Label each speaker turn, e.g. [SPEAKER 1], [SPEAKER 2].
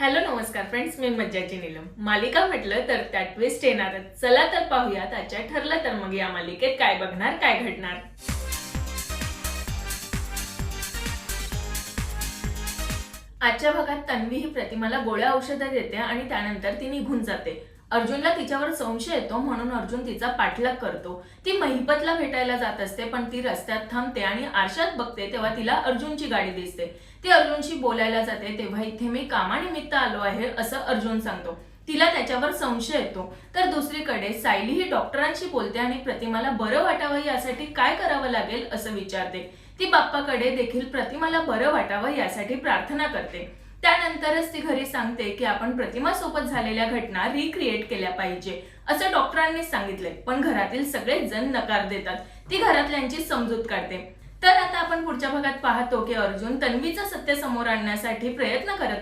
[SPEAKER 1] Hello नमस्कार friends मी मज्जाची नीलम. मालिका म्हटलं तर त्या ट्विस्ट येणारच. चला तर पाहूयात आजच्या ठरलं तर मग या मालिकेत काय बघणार काय घडणार? आजच्या भागात तन्वी ही प्रतिमाला गोळ्या औषधं देते आणि त्यानंतर ती निघून जाते. अर्जुनला तिच्यावर संशय येतो म्हणून अर्जुन तिचा पाठलाग करतो. ती महिपतला भेटायला जात असते पण ती रस्त्यात थांबते आणि आरशात बघते तेव्हा तिला अर्जुनची गाडी दिसते. ती अर्जुनशी बोलायला जाते तेव्हा इथे मी कामानिमित्त आलो आहे असं अर्जुन सांगतो. तिला त्याच्यावर संशय येतो. तर दुसरीकडे सायली ही डॉक्टरांशी बोलते आणि प्रतिमाला बरं वाटावं यासाठी काय करावं लागेल असं विचारते. ती बाप्पाकडे देखील प्रतिमाला बरं वाटावं यासाठी प्रार्थना करते. त्यानंतरच ती घरी सांगते की आपण प्रतिमा सोबत झालेल्या घटना रिक्रिएट केल्या पाहिजे असं डॉक्टरांनी सांगितले पण घरातील सगळेच जण नकार देतात. ती घरातल्यांची समजूत काढते. तर आता आपण पुढच्या भागात पाहतो की अर्जुन तन्वीचं सत्य समोर आणण्यासाठी प्रयत्न करत